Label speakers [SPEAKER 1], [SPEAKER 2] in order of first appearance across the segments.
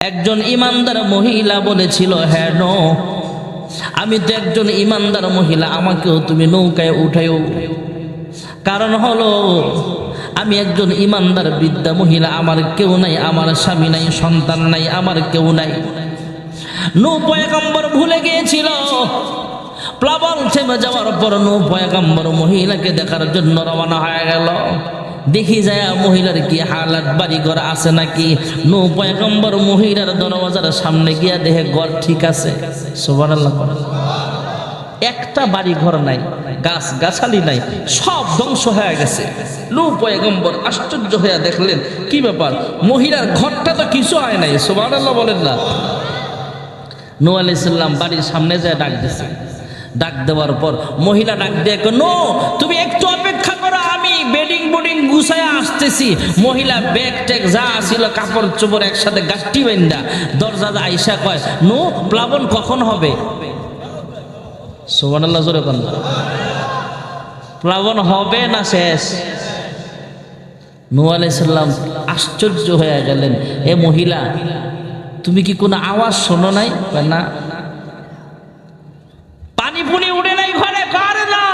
[SPEAKER 1] একজন ইমানদার মহিলা বলেছিল হ্যাঁ নো। আমি তো একজন ইমানদার মহিলা, আমাকেও তুমি নৌকায় উঠাইও কারণ হলো, আমি একজন ইমানদার বৃদ্ধা মহিলা, আমার কেউ নাই, আমার স্বামী নাই, সন্তান নাই, আমার কেউ নাই। নৌ পয়গম্বর ভুলে গিয়েছিল। প্লাবন থেমে যাওয়ার পর নৌ পয়গম্বর মহিলাকে দেখার জন্য রওনা হয়ে গেল। দেখি যায় মহিলার কি হালাত বাড়ি ঘর আছে নাকি? নৌ পয়গম্বর মহিলার দরওয়াজার সামনে গিয়া দেখে ঘর ঠিক আছে। একটা বাড়ি ঘর নাই গাছ গাছালি নাই, সব ধ্বংস হয়ে গেছে। নৌ পয়গম্বর আশ্চর্য হয়ে দেখলেন, কি ব্যাপার? মহিলার ঘরটা তো কিছু হয় নাই, সুবহানাল্লাহ বলেন না। নো বাড়ির সামনে যায় ডাক দিছে। ডাক দেওয়ার পর মহিলা ডাক দিয়ে নো, তুমি একটু অপেক্ষা করো, আমি বেডিং বোর্ডিং গুছায় আসতেছি। মহিলা ব্যাগ ট্যাগ যা ছিল, কাপড় চোপড় একসাথে গাছটি বেন্দা। দরজা আইসা কয়, নো, প্লাবন কখন হবে? সোবানাল্লাহ জোরে কন প্লাবন হবে না শেষ? নু আলাইসাল্লাম আশ্চর্য হয়ে গেলেন, এ মহিলা, তুমি কি কোনো আওয়াজ শোনো নাই? না পানি পুনি উঠে নাই ঘরে কারে না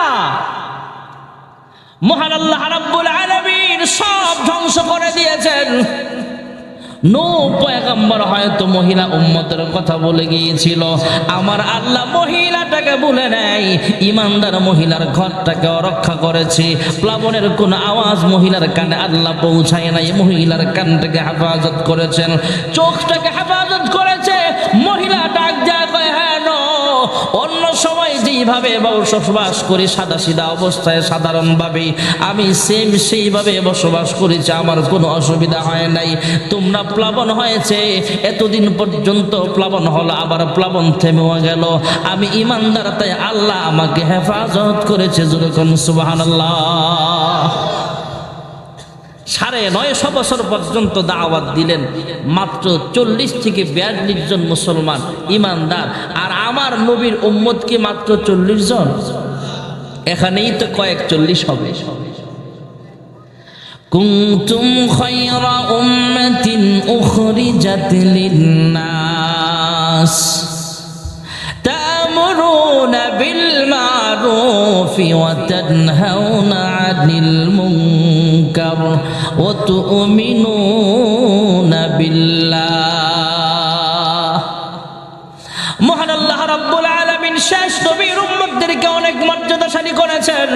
[SPEAKER 1] সব ধ্বংস করে দিয়েছেন। হয়তো মহিলা উম্মতের কথা বলে গিয়েছিল। আমার আল্লাহ মহিলাটাকে বলে ইমানদার মহিলার ঘরটাকে রক্ষা করেছে। প্লাবনের কোন আওয়াজ মহিলার কানে আল্লাহ পৌঁছায় নাই, মহিলার কানটাকে হেফাজত করেছেন। চোখটাকে হেফাজত করেছে, মহিলা ডাক দেয়া কয় হ্যাঁ অন্য সময় যেইভাবে বসবাস করি সাদা সিধা অবস্থায় সাধারণভাবে, আমি সেম সেইভাবে বসবাস করেছি, আমার কোনো অসুবিধা হয় নাই। তোমরা প্লাবন হয়েছে, এতদিন পর্যন্ত প্লাবন হলো, আবার প্লাবন থেমেও গেল। আমি ইমানদার, তাই আল্লাহ আমাকে হেফাজত করেছে যেরকম সুবাহান সাড়ে নয়শো বছর পর্যন্ত দাওয়াত দিলেন। মাত্র চল্লিশ থেকে বিয়াল্লিশ জন মুসলমান ইমানদার। আর আমার নবীর উম্মদকে কি মাত্র চল্লিশ জন? এখানেই তো কয়েক চল্লিশ হবে। কুমতুম খয়রা উম্মাতিন উখরিজাত লিন্নাস। তামুরুনা বিল মারুফি ওয়া তানহাউনা আনিল মুনকার المنكر وتؤمنون بالله মহান আল্লাহ রাব্বুল আলামিন শেষ নবীর উম্মতদেরকে অনেক মর্যাদাশালী করেছেন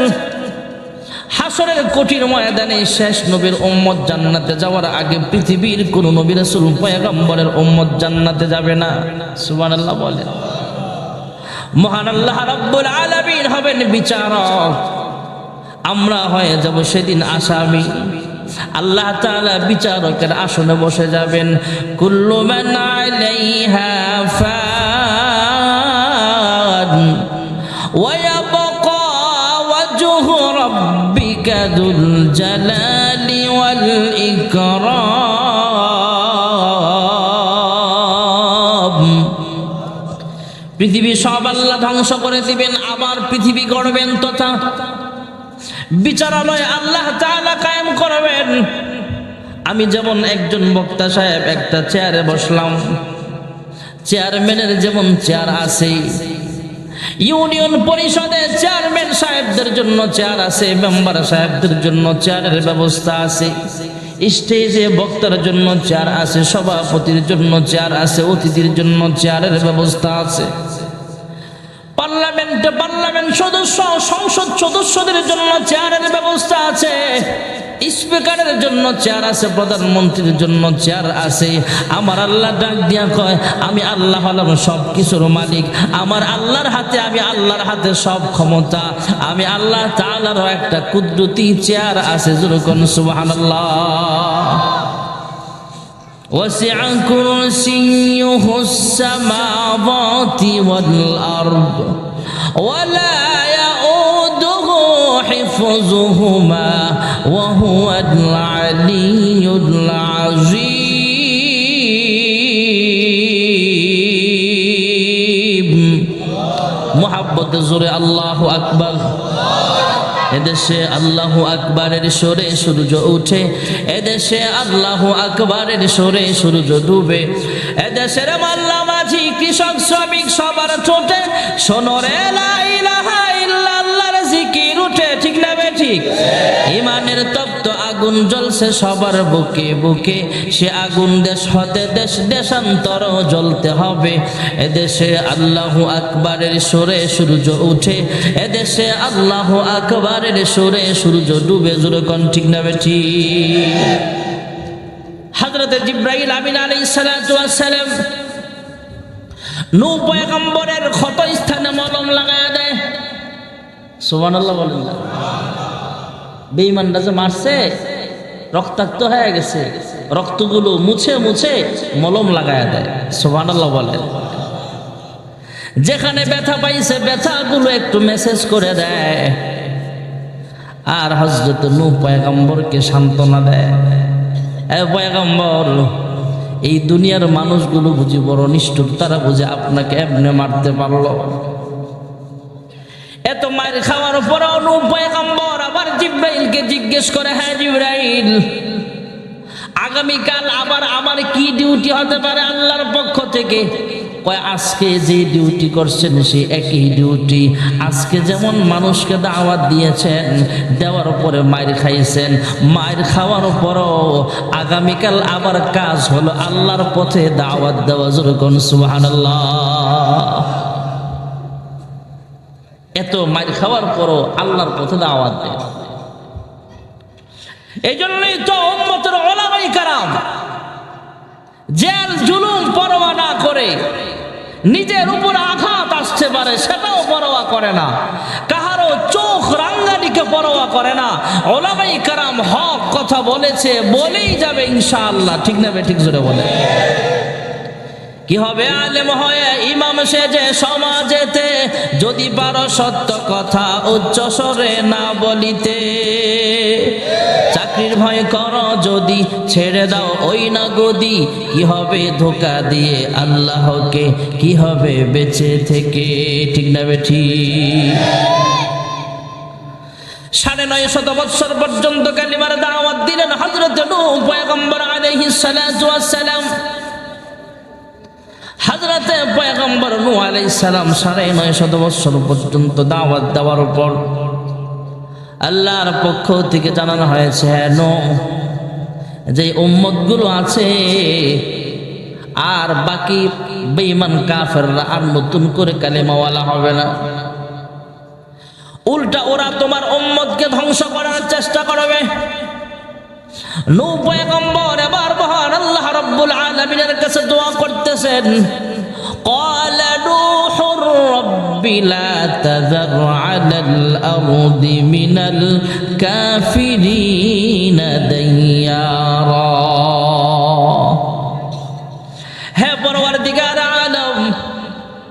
[SPEAKER 1] হাসরের কঠিন ময়দানে শেষ নবীর উম্মত জান্নাতে যাওয়ার আগে পৃথিবীর কোন নবী রাসূল পয়গম্বরের উম্মত জান্নাতে যাবে না সুবহানাল্লাহ বলেন মহান আল্লাহ রাব্বুল আলামিন হবেন বিচারক আমরা হয়ে যাব সেদিন আসামি। আল্লাহ তালা বিচারকের আসনে বসে যাবেন। কুল্লু পৃথিবী সব আল্লাহ ধ্বংস করে দিবেন, আবার পৃথিবী গড়বেন তথা বিচারালয় আল্লাহ তাআলা কায়েম করবেন। আমি যেমন একজন বক্তা সাহেব, একটা চেয়ারে বসলাম। চেয়ারম্যানের যেমন চেয়ার আছে, ইউনিয়ন পরিষদে চেয়ারম্যান সাহেবদের জন্য চেয়ার আছে, মেম্বার সাহেবদের জন্য চেয়ারের ব্যবস্থা আছে, স্টেজে বক্তার জন্য চেয়ার আছে, সভাপতির জন্য চেয়ার আছে, অতিথির জন্য চেয়ারের ব্যবস্থা আছে। পার্লামেন্টে পার্লামেন্ট সদস্য, সংসদ সদস্যদের জন্য চেয়ারের ব্যবস্থা আছে, স্পিকারের জন্য চেয়ার আছে, প্রধানমন্ত্রীর জন্য চেয়ার আছে। আমার আল্লাহ ডাক দিয়া কয়, আমি আল্লাহ হলাম সব কিছুর মালিক। আমার আল্লাহর হাতে আমি আল্লাহর হাতে সব ক্ষমতা। আমি আল্লাহ তাআলারও একটা কুদরতি চেয়ার আছে যেরকম সুবহানাল্লাহ। وسع كرسيه السماوات والأرض ولا يؤوده حفظهما وهو العلي العظيم. محبة زور الله أكبر. এদেশে আল্লাহ আকবরের সরে সূর্য উঠে, এদেশে আল্লাহ আকবরের সরে সূর্য ডুবে, এদেশের মাল্লা মাঝি কৃষক শ্রমিক সবার ছোটে সোনরে আল্লাহর ঠিক। ইমানের তপ্ত আগুন জ্বলছে সবার বুকে বুকে। সে আগুন দেশ হতে দেশ, দেশান্তর জ্বলতে হবে। এদেশে আল্লাহ আকবরের সুরে সূর্য উঠে। এদেশে আল্লাহ আকবরের সুরে সূর্য ডুবে। জুড়ে কন ঠিক না বে ঠিক? হজরত জিব্রাইল আমিন আলাই সালাম নৌ পয়গম্বরের ক্ষত স্থানে মলম লাগায় দেয়। সুবান আল্লাহ বলেন না বেইমানরা যে মারছে, রক্তাক্ত হয়ে গেছে। রক্তগুলো মুছে মুছে মলম লাগায় দেয়। সুবান আল্লাহ বলেন যেখানে ব্যথা পাইছে, ব্যথাগুলো একটু মেসেজ করে দেয়। আর হজরত নু পয়গম্বরকে সান্ত্বনা দেয়। এ পয়গম্বর, এই দুনিয়ার মানুষগুলো বুঝি বড় নিষ্ঠুর, তারা বুঝে আপনাকে এমনি মারতে পারল। এত মায়ের খাওয়ার পরেও নু পয়গম্বর জিব্রাইলকে জিজ্ঞেস করে হ্যাঁ জিব্রাইল, আগামীকাল আবার আমার কি ডিউটি হতে পারে আল্লাহর পক্ষ থেকে? কয়, আজকে যে ডিউটি করছেন সে একই ডিউটি আজকে যেমন মানুষকে দাওয়াত দিয়েছেন, দেওয়ার পরে মায়ের খাইছেন, মায়ের খাওয়ার পরও আগামীকাল আবার কাজ হলো আল্লাহর পথে দাওয়াত দেওয়া। যেরকম সুহান এত মায়ের খাওয়ার পরও আল্লাহর পথে দাওয়াত দেয়। এই জন্যই তো উম্মতের ওলামাই কারাম জেল, জুলুম, পরোয়া না করে নিজের উপর আঘাত আসতে পারে, সেটাও পরোয়া করে না। কাহারও চোখ রাঙ্গানিকে পরোয়া করে না। ওলামাই কারাম হক কথা বলেছে, বলেই যাবে ইনশাআল্লাহ। ঠিক না বে, ঠিক জোরে বলে। কি হবে আলেম হয়ে? ইমাম সেজে সমাজেতে যদি পারো সত্য কথা উচ্চ স্বরে না বলিতে। চাকরির ভয় কর যদি, ছেড়ে দাও ওই না গদি কি হবে ধোকা দিয়ে আল্লাহকে কি হবে বেঁচে থেকে? ঠিক না বেঠি সাড়ে নয় শত বৎসর পর্যন্ত কালিমার দাওয়াত দিলেন হজরত নূহ পয়গম্বর আলাইহিস সালাম। হাজরাতে পয়গম্বর নূহ আলাইহিস সালাম সাড়ে নয় শত বৎসর পর্যন্ত দাওয়াত দেওয়ার উপর আল্লাহর পক্ষ থেকে জানানো হয়েছে হ্যাঁ নো যে উম্মতগুলো আছে আর বাকি বেঈমান কাফেররা আর নতুন করে কালেমাওয়ালা হবে না। উল্টা ওরা তোমার উম্মতকে ধ্বংস করার চেষ্টা করবে। নূ পয়গম্বর এবার মহান আল্লাহ রাব্বুল আলামিনের কাছে দোয়া করতেছেন قال نوح رب لا تذر على الأرض من الكافرين ديارا.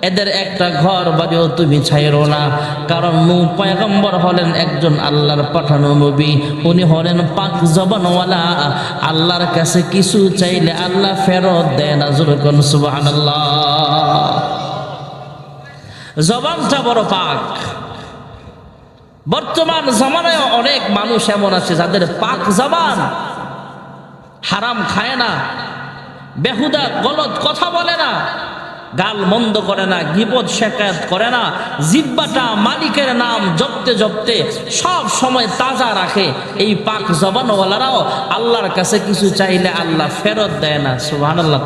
[SPEAKER 1] এদের একটা ঘর বাড়িও তুমি ছাইরো না। কারণ নূ পয়গম্বর হলেন একজন আল্লাহর পাঠানো নবী। উনি হলেন পাক জবানওয়ালা। আল্লাহর কাছে কিছু চাইলে আল্লাহ ফেরত দেয় না জুরকন সুবহানাল্লাহ। জবানটা বড় পাক। বর্তমান জমানায় অনেক মানুষ এমন আছে যাদের পাক জবান হারাম খায় না। বেহুদা, গলত, কথা বলে না। গাল মন্দ করে না, গিবত শেখায়ত করে না, জিব্বাটা মালিকের নাম জপতে জপতে সব সময় তাজা রাখে। এই পাক জবানওয়ালারাও আল্লাহর কাছে কিছু চাইলে আল্লাহ ফেরত দেয় না সুহান আল্লাহ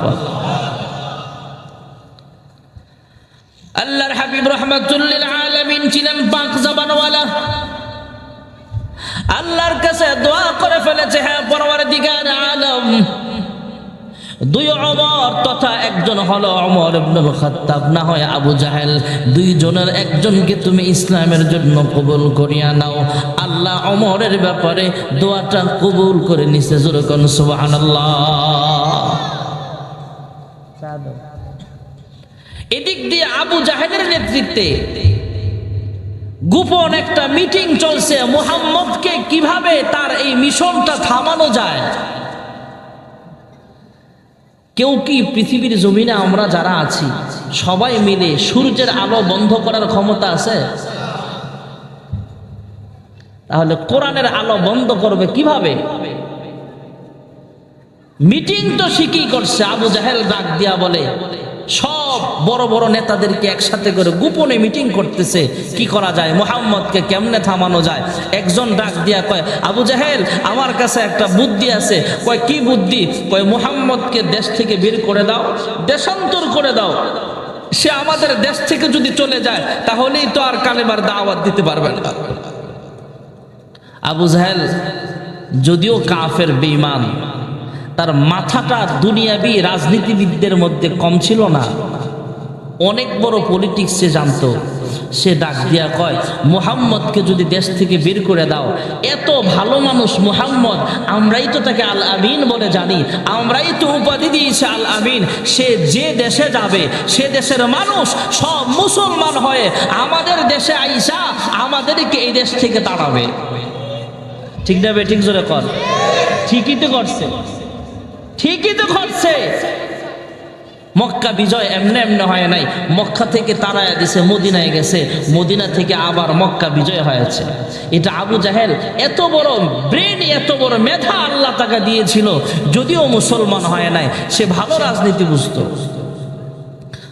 [SPEAKER 1] আল্লাহর হাবিব রহমতুল্লিল আলমিন ছিলেন পাক জবানওয়ালা। আল্লাহর কাছে দোয়া করে ফেলেছে হ্যাঁ পরবার দিগার আলম। দুই অমর তথা একজন হলো অমর ইবনুল খাত্তাব না হয় আবু জাহেল। দুইজনের একজনকে তুমি ইসলামের জন্য কবুল করিয়া নাও। আল্লাহ অমরের ব্যাপারে দোয়াটা কবুল করে নিছে যেরকম সুবহানাল্লাহ। এদিক দিয়ে আবু জাহেলের নেতৃত্বে গোপন একটা মিটিং চলছে। মুহাম্মদকে কীভাবে তার এই মিশনটা থামানো যায়? কেউ কি পৃথিবীর জমিনে আমরা যারা আছি, সবাই মিলে সূর্যের আলো বন্ধ করার ক্ষমতা আছে? তাহলে কোরআনের আলো বন্ধ করবে কীভাবে? মিটিং তো শিখি করছে, আবু জাহেল ডাক দিয়া বলে, সব বড় বড় নেতাদেরকে একসাথে করে গোপনে মিটিং করতেছে। কি করা যায়? মোহাম্মদকে কেমনে থামানো যায়? একজন ডাক দিয়া কয়, আবু জাহেল, আমার কাছে একটা বুদ্ধি আছে। কয়, কি বুদ্ধি? কয়, মোহাম্মদকে দেশ থেকে বের করে দাও, দেশান্তর করে দাও। সে আমাদের দেশ থেকে যদি চলে যায়, তাহলেই তো আর কালেমার দাওয়াত দিতে পারবে না। আবু জাহেল যদিও কাফের বেঈমান, তার মাথাটা দুনিয়াবি রাজনীতিবিদদের মধ্যে কম ছিল না। অনেক বড় পলিটিক্স সে জানতো। সে ডাক দিয়া কয়, মুহাম্মদকে যদি দেশ থেকে বের করে দাও, এত ভালো মানুষ মুহাম্মদ, আমরাই তো তাকে আল আমিন বলে জানি, আমরাই তো উপাধি দিয়েছি আল আমিন। সে যে দেশে যাবে, সে দেশের মানুষ সব মুসলমান হয়ে আমাদের দেশে আইসা আমাদেরকে এই দেশ থেকে তাড়াবে। ঠিক না বে? ঠিক জোরে কর। ঠিকই তো করছে। ঠিকই তো করছে। মক্কা বিজয় এমনি এমনি হয় নাই। মক্কা থেকে তারায় দিছে মদিনায় গেছে। মদিনা থেকে আবার মক্কা বিজয় হয়েছে। এটা আবু জাহেল এত বড় ব্রেন, এত বড় মেধা আল্লাহ তাকে দিয়েছিল, যদিও মুসলমান হয় নাই। সে ভালো রাজনীতি বুঝতো।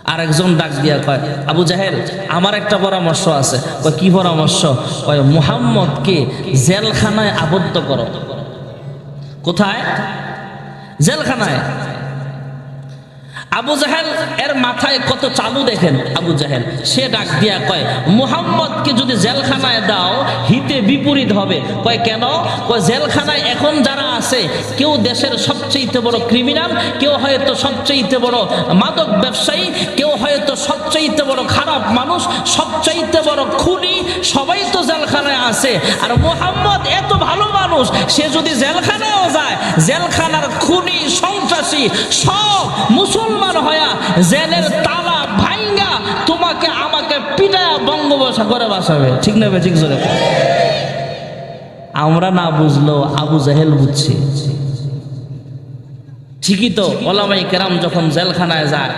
[SPEAKER 1] আরেকজন ডাক দিয়া কয়, আবু জাহেল, আমার একটা পরামর্শ আছে। কয়, কি পরামর্শ? কয়, মুহাম্মদকে জেলখানায় আবদ্ধ করো। কোথায়? জেলখানায়। আবু জাহেল, এর মাথায় কত চালু দেখেন? আবু জাহেল, সে ডাক দিয়া কয়, মুহাম্মদকে যদি জেলখানায় দাও, হিতে বিপরীত হবে। কয়, কেন? কয়, জেলখানায় এখন যারা আছে, কেউ দেশের সবচেয়ে বড় ক্রিমিনাল কেউ হয়তো সবচেয়ে বড় মাদক ব্যবসায়ী, কেউ হয়তো সবচেয়ে বড় খারাপ মানুষ সবচেয়ে বড় খুনি, সবাই তো জেলখানায় আছে। আর মোহাম্মদ এত ভালো মানুষ, সে যদি জেলখানায়ও যায়, জেলখানার খুনি, সন্ত্রাসী, সব মুসলমান হয়া জেলের তালা ভাঙ্গা তোমাকে আমাকে পিটায়া বঙ্গবসা করে বাসাবে ঠিক নেবে ঠিক জোরে আমরা না বুঝলো আবু জাহেল বুঝছি। ঠিকই তো ওলামাই কেরাম যখন জেলখানায় যায়,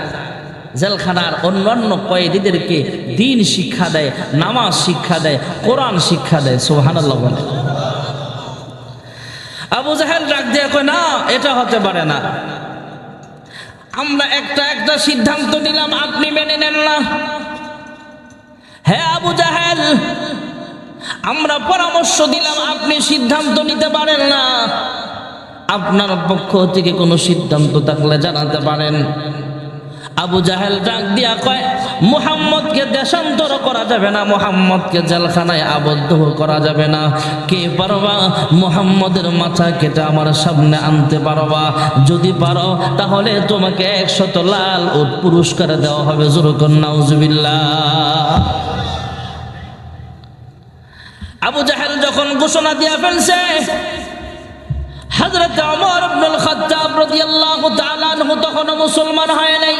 [SPEAKER 1] জেলখানার অন্যান্য কয়েদিদেরকে দিন শিক্ষা দেয়, নামাজ শিক্ষা দেয়, কোরআন শিক্ষা দেয় সোহানাল্লাহ বলে। আবু জাহেল ডাক দিয়ে কয়, না, এটা হতে পারে না। আমরা একটা একটা সিদ্ধান্ত নিলাম, আপনি মেনে নেন না। হ্যাঁ আবু জাহেল, আমরা পরামর্শ দিলাম, আপনি সিদ্ধান্ত নিতে পারেন না। আপনার পক্ষ থেকে কোনো সিদ্ধান্ত থাকলে জানাতে পারেন। আবু জাহেল ডাক দিয়া কয়, মুহাম্মদকে দেশান্তর করা যাবে না, মুহাম্মদকে জেলখানায় আবদ্ধ করা যাবে না। কে পারবা মুহাম্মদের মাথা কেটে আমার সামনে আনতে পারবা? যদি পারো, তাহলে তোমাকে একশত লাল ও পুরস্কার দেওয়া হবে। জোরকন নাউজুবিল্লাহ। আবু জাহেল যখন ঘোষণা দিয়া ফেলছে হযরত ওমর ইবনুল খাত্তাব রাদিয়াল্লাহু তাআলা আনহু তখনও মুসলমান হয় নাই।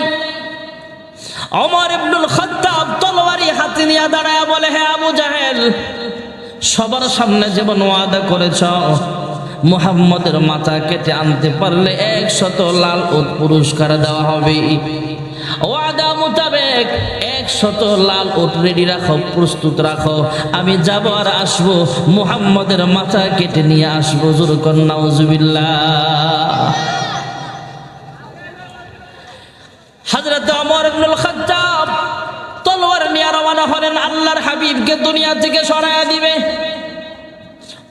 [SPEAKER 1] ওমর ইবনুল খাত্তাব তলোয়ারি হাতে নিয়ে দাঁড়ায় বলে, হে আবু জাহেল, সবার সামনে যেমন ওয়াদা করেছ, মুহাম্মদের মাথা কেটে আনতে পারলে একশত লাল উট পুরস্কার দেওয়া হবে। ওয়াদা মোতাবেক একশত লাল উট রেডি রাখো, প্রস্তুত রাখো। আমি যাব আর আসব, মুহাম্মদের মাথা কেটে নিয়ে আসব, জোর কন্যা হজরত অমর ইবনুল তলোয়ার নিয়ে রওনা হলেন, আল্লাহর হাবিবকে দুনিয়া থেকে সরায়া দিবে।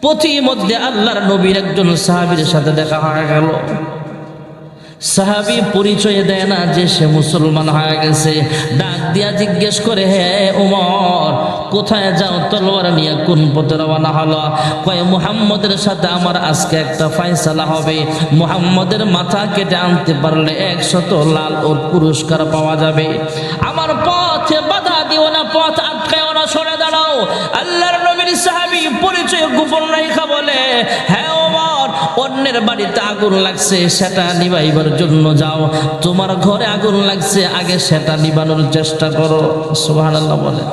[SPEAKER 1] পথি মধ্যে আল্লাহর নবীর একজন সাহাবীর সাথে দেখা হয়ে গেল। সাহাবি পরিচয় দেয় না যে সে মুসলমান হয়ে গেছে। ডাক দিয়া জিজ্ঞেস করে, হে উমর, কোথায় যাও? তলোয়ার নিয়ে কোন পথে রওনা হলো? কয়, মুহাম্মদের সাথে আমার আজকে একটা ফয়সালা হবে। মুহাম্মদের মাথা কেটে আনতে পারলে একশত লাল ওর পুরস্কার পাওয়া যাবে। আমার পথে বাধা দিও না, পথ আটকাও না, সরে দাঁড়াও। আল্লাহর নবীর সাহাবি পরিচয় গোপন রেখা বলে হ্যাঁ অন্যের বাড়িতে আগুন লাগছে, সেটা নিবাইবার জন্য যাও। তোমার ঘরে আগুন লাগছে, আগে সেটা নিবানোর চেষ্টা করো। সুবহানাল্লাহ বলে।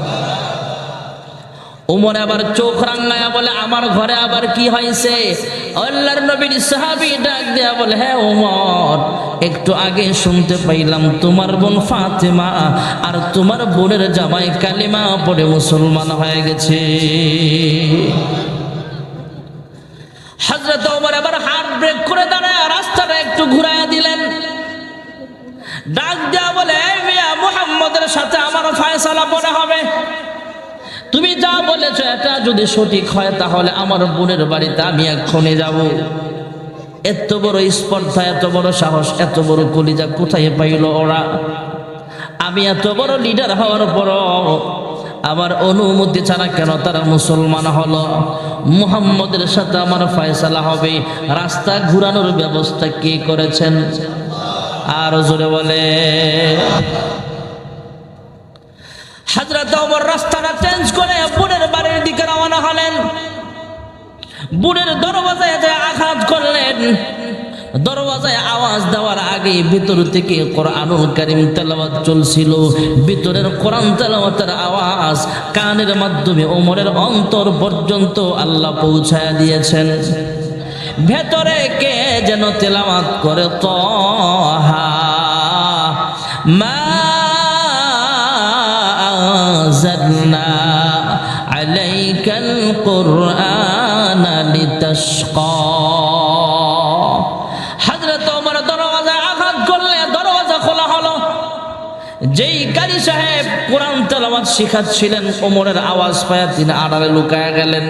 [SPEAKER 1] উমর আবার চোখ রাঙ্গায়া বলে, আমার ঘরে আবার কি হয়েছে? আল্লাহর নবীর সাহাবী ডাক দেয়া বলে হ্যাঁ উমর, একটু আগে শুনতে পাইলাম তোমার বোন ফাতেমা আর তোমার বোনের জামাই কালিমা পড়ে মুসলমান হয়ে গেছে। হজরত ওমর আবার হার্ট ব্রেক করে দাঁড়ায়, রাস্তাটা একটু ঘুরাইয়া দিলেন। ডাক দেয়া বলে, "এই মিয়া, মুহাম্মদের সাথে আমার ফয়সালা পরে হবে। তুমি যা বলেছ, এটা যদি সঠিক হয়, তাহলে আমার বোনের বাড়িতে আমি এক্ষণে যাব। এত বড় স্পর্ধা, এত বড় সাহস, এত বড় কলিজা কোথায় পাইল ওরা? আমি এত বড় লিডার হওয়ার পর আমার অনুমতি ছাড়া কেন তারা মুসলমান হলো? মুহাম্মদের সাথে আমার ফয়সালা হবে। রাস্তা ঘুরানোর ব্যবস্থা কে করেছেন? আর জোরে বলে। হাজরত ওমর রাস্তাটা চেঞ্জ করে বোনের বাড়ির দিকে রওনা হলেন। বোনের দরওয়াজায় আঘাত করলেন। দরওয়াজায় আওয়াজ দেওয়ার আগে ভিতর থেকে কোরআনুল কারিম তেলাওয়াত চলছিল। ভিতরের কোরআন তেলাওয়াতের আওয়াজ কানের মাধ্যমে ওমরের অন্তর পর্যন্ত আল্লাহ পৌঁছায় দিয়েছেন। ভেতরে কে যেন তেলাওয়াত করে? তহা মা শিখাচ্ছিলেন কোমরের আওয়াজ পায়া তিনি আড়ালে লুকায়া গেলেন।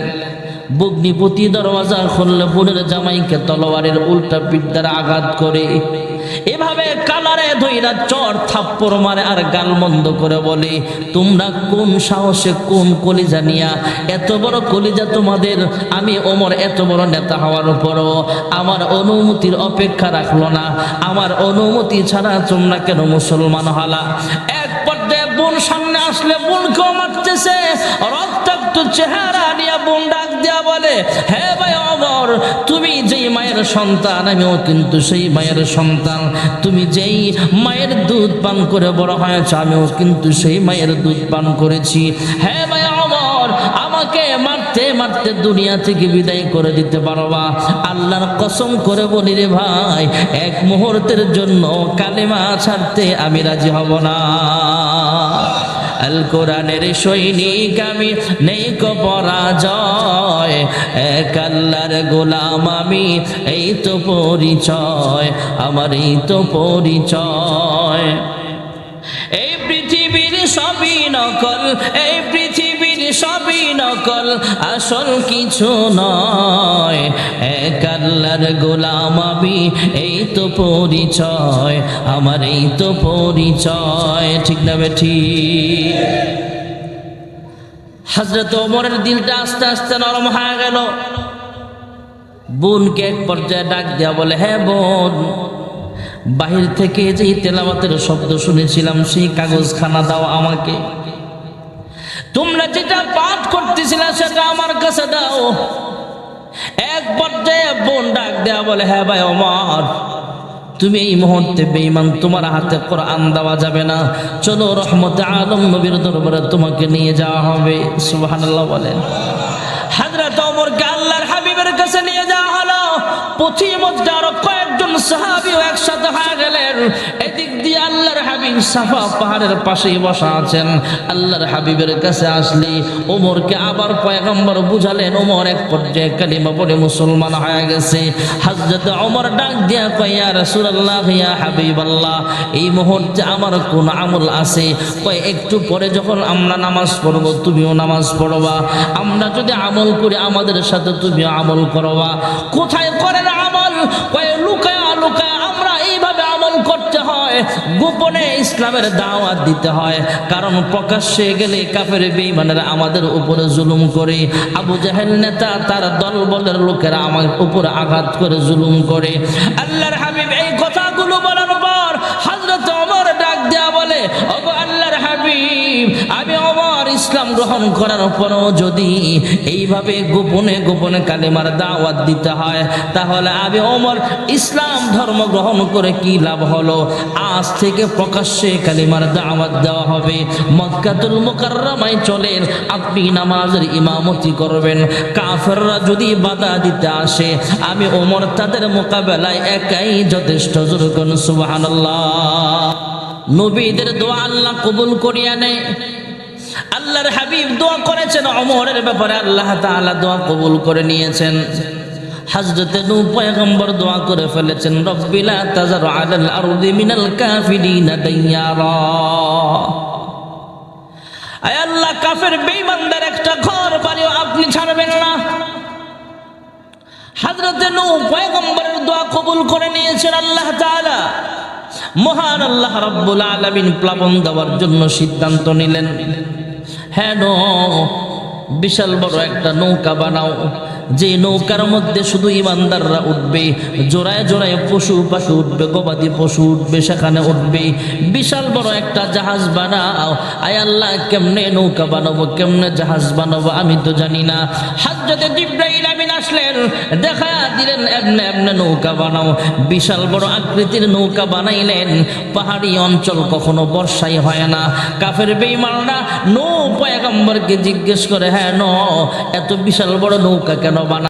[SPEAKER 1] বগ্নিপতি দরওয়াজা খুললে বোনের জামাইকে তলোয়ারের উল্টা পিঠ দ্বারা আঘাত করে। এভাবে কালারে ধইরা চর থাপ্পড় মারে আর গাল মন্দ করে বলে, তোমরা কোন সাহসে কোন কলিজা নিয়া এত বড় কলিজা তোমাদের? আমি ওমর এত বড় নেতা হওয়ার পরও আমার অনুমতির অপেক্ষা রাখল না। আমার অনুমতি ছাড়া তোমরা কেন মুসলমান হলা? এক পর্যায়ে বোন সামনে আসলে বোনকেও মারতেছে রক্তাক্ত চেহারা নিয়ে বোন ডাক দেয়া বলে, হে ভাই অমর, তুমি যেই মায়ের সন্তান, আমিও কিন্তু সেই মায়ের সন্তান। তুমি যেই মায়ের দুধ পান করে বড় হয়েছ, আমিও কিন্তু সেই মায়ের দুধ পান করেছি। হে ভাই অমর, আমাকে মারতে মারতে দুনিয়া থেকে বিদায় করে দিতে পারবা। আল্লাহর কসম করে বলি রে ভাই, এক মুহূর্তের জন্য কালেমা ছাড়তে আমি রাজি হব না। আল কোরআনের সৈনিক আমি নেই কো পরাজয়, এক আল্লাহর গোলাম আমি, এই তো পরিচয়, আমার এই তো পরিচয়। এই পৃথিবীর সবই নকল, এই সবই নকল, আসল কিছু নয়। এক আল্লাহর গোলাম আমি, এই তো পরিচয়, আমার এই তো পরিচয়। ঠিক না বেঠি হজরত ওমরের দিলটা আস্তে আস্তে নরম হয়ে গেল। বোনকে এক পর্যায়ে ডাক দেয়া বলে হ্যাঁ বোন, বাহির থেকে যে তেলাওয়াতের শব্দ শুনেছিলাম, সেই কাগজখানা দাও আমাকে। তোমরা যেটা পাঠ করতেছিলে সেটা আমার কাছে দাও। এক পর্যায়ে বোন ডাক দেয়া বলে হ্যাঁ ভাই অমর তুমি এই মুহূর্তে বেঈমান, তোমার হাতে কোরআন দেওয়া যাবে না। চলো রহমতে আলম নবীর দরবারে তোমাকে নিয়ে যাওয়া হবে। সুবহানাল্লাহ বলেন। হাজরত ওমরকে আল্লাহর হাবিবের কাছে নিয়ে যাওয়া হলো মধ্যে আরও কয়েকজন সাহাবিও একসাথে হয়ে গেলেন। এদিক দিয়ে আল্লাহর হাবিব সাফা পাহাড়ের পাশেই বসা আছেন। আল্লাহর হাবিবের কাছে আসলি ওমরকে আবার পয়গম্বর বুঝালেন ওমর এক পর্যায়ে কালিমা পড়ে মুসলমান হয়ে গেছে। হযরত ওমর ডাক দিয়া কয়, ইয়া রাসূলুল্লাহ, ইয়া হাবিবাল্লাহ, এই মুহূর্তে আমার কোন আমল আছে? কয়, একটু পরে যখন আমরা নামাজ পড়ব, তুমিও নামাজ পড়বা। আমরা যদি আমল করি, আমাদের সাথে তুমিও আমল করবা। কোথায় করেন আমল কয় লুকায়া লুকায়া আমরা এইভাবে আমল করতে হয়। গোপনে ইসলামের দাওয়াত দিতে হয়। কারণ প্রকাশ্যে গেলে কাফের বেইমানেরা আমাদের উপরে জুলুম করে। আবু জাহেল নেতা তার দলবলের লোকেরা আমার উপরে আঘাত করে জুলুম করে। আল্লাহর হাবিব এই কথাগুলো বলার বলে আল্লাহর হাবিব, আমি ওমর ইসলাম গ্রহণ করার পরও যদি এইভাবে গোপনে গোপনে কালেমার দাওয়াত দিতে হয়, তাহলে আমি ওমর ইসলাম ধর্ম গ্রহণ করে কি লাভ হলো? আজ থেকে প্রকাশ্যে কালিমার দাওয়াত দেওয়া হবে। মক্কাতুল মুকাররমায় চলেন, আপনি নামাজের ইমামতি করবেন। কাফেররা যদি বাধা দিতে আসে, আমি ওমর তাদের মোকাবেলায় একাই যথেষ্ট, জোর করুন সুবহানাল্লাহ। নবীদের দোয়া আল্লাহ কবুল করিয়া নেয়। আল্লাহর হাবিব দোয়া করেছেন, অমরের ব্যাপারে আল্লাহ তাআলা দোয়া কবুল করে নিয়েছেন। হজরতে নূহ পয়গম্বর দোয়া করে ফেলেছেন রব্বিলা তাজার আলাল আরদি মিনাল কাফিরিনা দাইয়ারা। আয় আল্লাহ, কাফের বেঈমানদের একটা ঘর বাড়িও আপনি ছাড়বেন না। হজরতে নূহ পয়গম্বরের দোয়া কবুল করে নিয়েছেন আল্লাহ তাআলা। মহান আল্লাহ রাব্বুল আলামিন প্লাবন দেওয়ার জন্য সিদ্ধান্ত নিলেন। হ্যাঁ বিশাল বড় একটা নৌকা বানাও। যে নৌকার মধ্যে শুধু ইমানদাররা উঠবে, জোড়ায় জোড়ায় পশু পাশু উঠবে, গবাদি পশু উঠবে, সেখানে উঠবে। বিশাল বড় একটা জাহাজ বানাও। আয় আল্লাহ, কেমনে নৌকা বানাবো, কেমনে জাহাজ বানাবো, আমি তো জানি না। হাজরতে জিব্রাইল আমিন আসলেন, দেখা দিলেন, এমনে এমনে নৌকা বানাও। বিশাল বড় আকৃতির নৌকা বানাইলেন। পাহাড়ি অঞ্চল কখনো বর্ষাই হয় না। কাফের বেইমানরা নৌ পয়গম্বরকে জিজ্ঞেস করে হ্যাঁ ন এত বিশাল বড় নৌকা কেন বানা